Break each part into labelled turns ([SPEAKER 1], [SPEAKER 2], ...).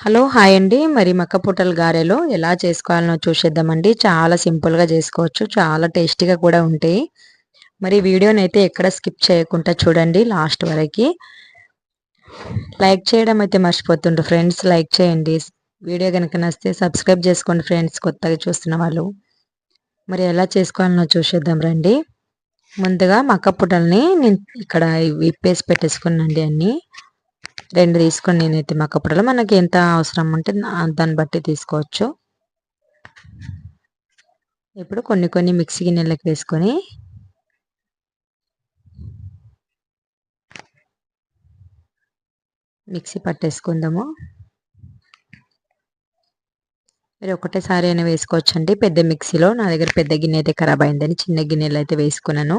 [SPEAKER 1] Hello hi అండి. మరి మక్కపుట్టల గారెలో ఎలా చేసుకోవాలనో చూసేద్దామండి. చాలా సింపుల్గా చేసుకోవచ్చు. చాలా టేస్టీగా కూడా ఉంటాయి. మరి వీడియోని అయితే ఎక్కడ స్కిప్ చేయకుండా చూడండి లాస్ట్ వరకు. లైక్ చేయడం అయితే మర్చిపోతుండ్రు ఫ్రెండ్స్. లైక్ చేయండి. వీడియో కనుక నచ్చితే సబ్స్క్రైబ్ చేసుకోండి ఫ్రెండ్స్. కొత్తగా చూస్తున్న వాళ్ళు. మరి ఎలా చేసుకోవాలనో చూసేద్దాం రండి. ముందుగా మక్క నేను ఇక్కడ విప్పేసి పెట్టేసుకున్నాండి అన్నీ. రెండు తీసుకొని నేనైతే మక్కపుడలో మనకి ఎంత అవసరం ఉంటే దాన్ని బట్టి తీసుకోవచ్చు. ఇప్పుడు కొన్ని కొన్ని మిక్సీ గిన్నెలకు వేసుకొని మిక్సీ పట్టేసుకుందాము. మీరు ఒకటేసారి అయినా వేసుకోవచ్చండి. పెద్ద మిక్సీలో నా దగ్గర పెద్ద గిన్నె అయితే ఖరాబ్ అయిందని చిన్న గిన్నెలు అయితే వేసుకున్నాను.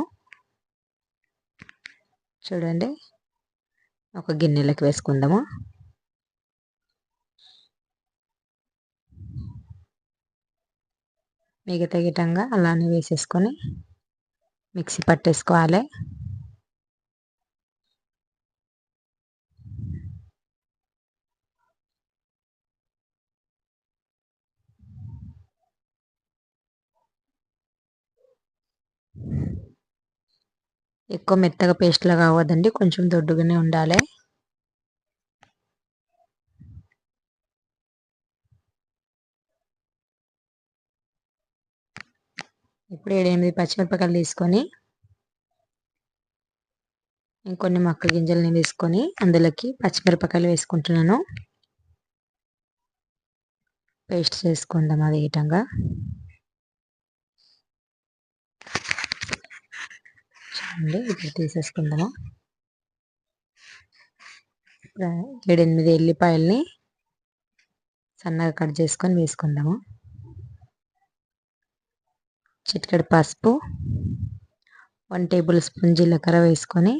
[SPEAKER 1] చూడండి. ఒక గిన్నెలకు వేసుకుందాము. మిగతా గిటంగా అలానే వేసేసుకొని మిక్సీ పట్టేసుకోవాలి. ఎక్కువ మెత్తగా పేస్ట్లా కావద్దండి కొంచెం దొడ్డుగానే ఉండాలి. ఇప్పుడు ఏడెనిమిది పచ్చిమిరపకాయలు తీసుకొని ఇంకొన్ని మొక్క గింజల్ని తీసుకొని అందులోకి పచ్చిమిరపకాయలు వేసుకుంటున్నాను. పేస్ట్ చేసుకుందాం అది అండి. ఇప్పుడు తీసేసుకుందాము? ఏడెనిమిది ఎల్లిపాయల్ని సన్నగా కట్ చేసుకొని వేసుకుందాము? చిటికెడు పసుపు వన్ టేబుల్ స్పూన్ జీలకర్ర వేసుకొని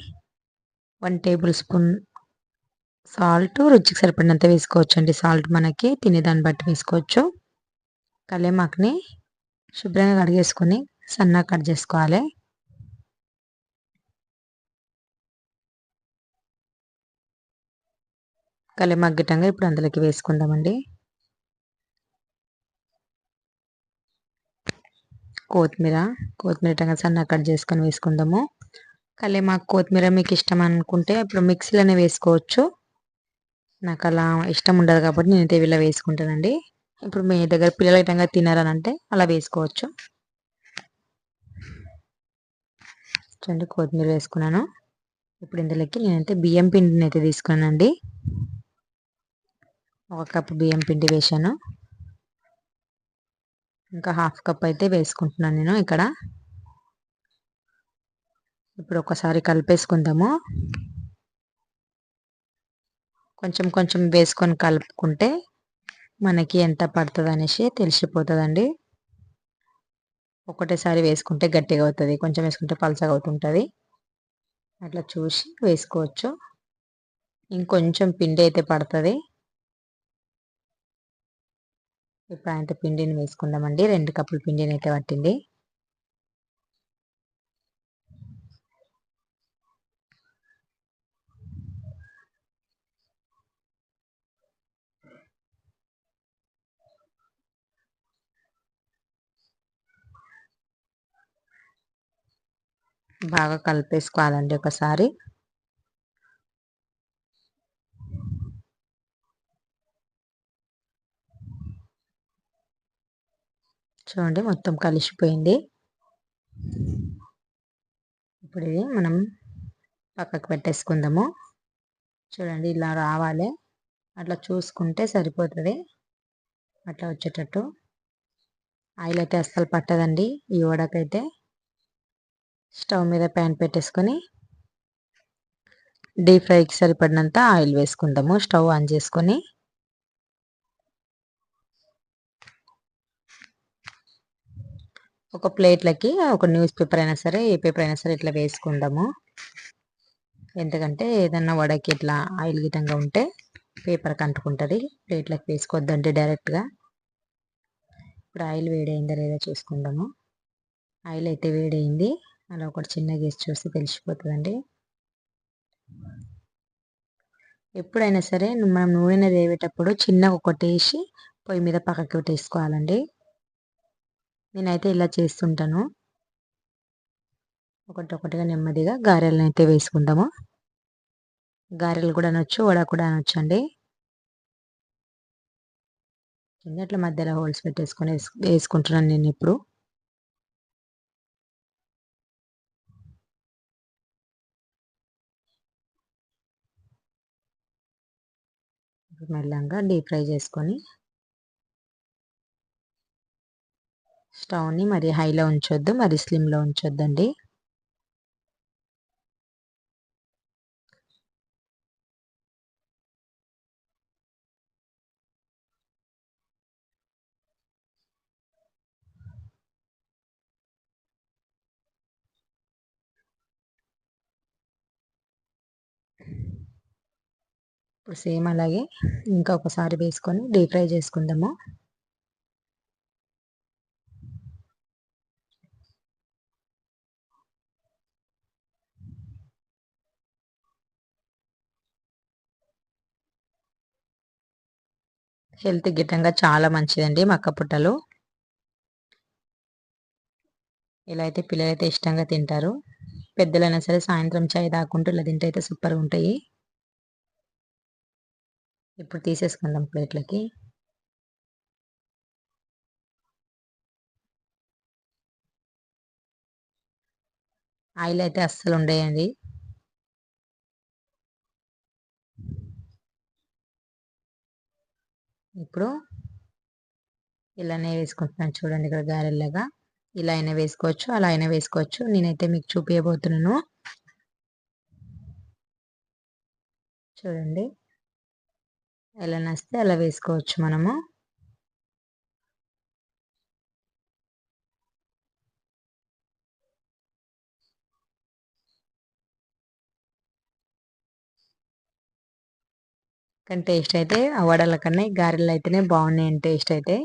[SPEAKER 1] వన్ టేబుల్ స్పూన్ సాల్ట్ రుచికి సరిపడినంత వేసుకోవచ్చు అండి సాల్ట్ మనకి తినేదాన్ని బట్టి వేసుకోవచ్చు. కలేమాకుని శుభ్రంగా కడిగేసుకొని సన్నగా కట్ చేసుకోవాలి. కలిమగ్గటంగా ఇప్పుడు అందులోకి వేసుకుందామండి. కొత్తిమీర కొత్తిమీర టంగా సన్న కట్ చేసుకొని వేసుకుందాము. మాకు కొత్తిమీర మీకు ఇష్టం అనుకుంటే ఇప్పుడు మిక్సీలోనే వేసుకోవచ్చు. నాకు అలా ఇష్టం ఉండదు కాబట్టి నేను తెవిలో వేసుకుంటానండి. ఇప్పుడు మీ దగ్గర పిల్లలు ఇటంగా తినారని అంటే అలా వేసుకోవచ్చు. చూడండి కొత్తిమీర వేసుకున్నాను. ఇప్పుడు ఇందులోకి నేనైతే బియ్యం పిండిని అయితే తీసుకున్నానండి. ఒక కప్ బియ్యం పిండి వేసాను ఇంకా హాఫ్ కప్ అయితే వేసుకుంటున్నాను నేను ఇక్కడ. ఇప్పుడు ఒకసారి కలిపేసుకుందాము. కొంచెం కొంచెం వేసుకొని కలుపుకుంటే మనకి ఎంత పడుతుంది అనేసి తెలిసిపోతుందండి. ఒకటేసారి వేసుకుంటే గట్టిగా అవుతుంది. కొంచెం వేసుకుంటే పలసగా అవుతుంటుంది. అట్లా చూసి వేసుకోవచ్చు. ఇంకొంచెం పిండి అయితే పడుతుంది. ఇప్పుడు ఆయన పిండిని వేసుకుందామండి. రెండు కప్పుల పిండిని అయితే పట్టింది. బాగా కలిపేసుకోవాలండి ఒకసారి. చూడండి మొత్తం కలిసిపోయింది. ఇప్పుడు ఇది మనం పక్కకు పెట్టేసుకుందాము. చూడండి ఇలా రావాలి. అట్లా చూసుకుంటే సరిపోతుంది. అట్లా వచ్చేటట్టు. ఆయిల్ అయితే అస్సలు పట్టదండి ఈ వడకైతే. స్టవ్ మీద ప్యాన్ పెట్టేసుకొని డీప్ ఫ్రైకి సరిపడినంత ఆయిల్ వేసుకుందాము. స్టవ్ ఆన్ చేసుకొని ఒక ప్లేట్లకి ఒక న్యూస్ పేపర్ అయినా సరే ఏ పేపర్ అయినా సరే ఇట్లా వేసుకుందాము. ఎందుకంటే ఏదన్నా వడకి ఇట్లా ఆయిల్ గిటంగా ఉంటే పేపర్కి అంటుకుంటుంది ప్లేట్లకి వేసుకోవద్దంటే డైరెక్ట్గా. ఇప్పుడు ఆయిల్ వేడైందా లేదా చూసుకుందాము. ఆయిల్ అయితే వేడైంది. అలా ఒకటి చిన్న గేస్ చూసి తెలిసిపోతుందండి. ఎప్పుడైనా సరే మనం నూనె వేవేటప్పుడు చిన్నగా ఒకటి వేసి పొయ్యి మీద పక్కకి పెట్టేసుకోవాలండి నేనైతే ఇలా చేస్తుంటాను. ఒకటి ఒకటిగా నెమ్మదిగా గారెలను అయితే వేసుకుంటాము. గారెలు కూడా అనొచ్చు వడ కూడా అనొచ్చు అండి అట్లా మధ్యలో హోల్స్ పెట్టేసుకొని వేసుకుంటున్నాను నేను ఇప్పుడు. మెల్లంగా డీప్ ఫ్రై చేసుకొని స్టవ్ని మరి హైలో ఉంచొద్దు మరి స్లిమ్లో ఉంచొద్దండి. ఇప్పుడు సేమ్ అలాగే ఇంకా ఒకసారి వేసుకొని డీప్ ఫ్రై చేసుకుందాము. హెల్త్ గిట్టంగా చాలా మంచిదండి మక్క పుట్టలు. ఇలా అయితే పిల్లలైతే ఇష్టంగా తింటారు. పెద్దలైనా సరే సాయంత్రం చాయ్ తాకుంటూ ఇలా తింటే అయితే సూపర్గా ఉంటాయి. ఇప్పుడు తీసేసుకుందాం ప్లేట్లకి. ఆయిల్ అయితే అస్సలు ఉండేయండి. ఇప్పుడు ఇలానే వేసుకుంటున్నాను చూడండి ఇక్కడ గారెల్లాగా. ఇలా అయినా వేసుకోవచ్చు అలా అయినా వేసుకోవచ్చు. నేనైతే మీకు చూపించబోతున్నాను చూడండి. ఎలా నస్తే అలా వేసుకోవచ్చు మనము. కానీ టేస్ట్ అయితే ఆ వడల కన్నా గారెలు అయితేనే బాగున్నాయండి టేస్ట్ అయితే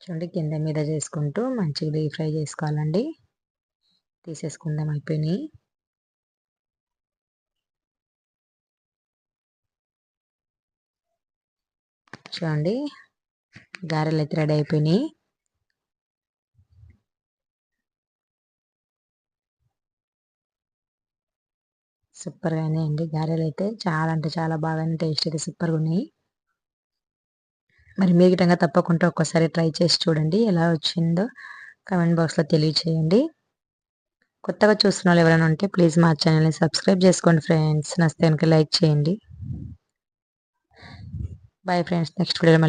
[SPEAKER 1] చూడండి కింద మీద చేసుకుంటూ మంచిగా డీప్ ఫ్రై చేసుకోవాలండి. తీసేసుకుందాం అయిపోయినాయి. చూడండి గారెలు అయితే రెడీ అయిపోయినాయి. సూపర్గానే అండి. గారెలు అయితే చాలా అంటే చాలా బాగా టేస్ట్ అయితే సూపర్గా ఉన్నాయి మరి మీరు గిట్టంగా తప్పకుండా ఒక్కసారి ట్రై చేసి చూడండి ఎలా వచ్చిందో కమెంట్ బాక్స్లో తెలియచేయండి. కొత్తగా చూస్తున్న వాళ్ళు ఎవరైనా ఉంటే ప్లీజ్ మా ఛానల్ని సబ్స్క్రైబ్ చేసుకోండి ఫ్రెండ్స్. నస్తే కనుక లైక్ చేయండి. Bye friends next video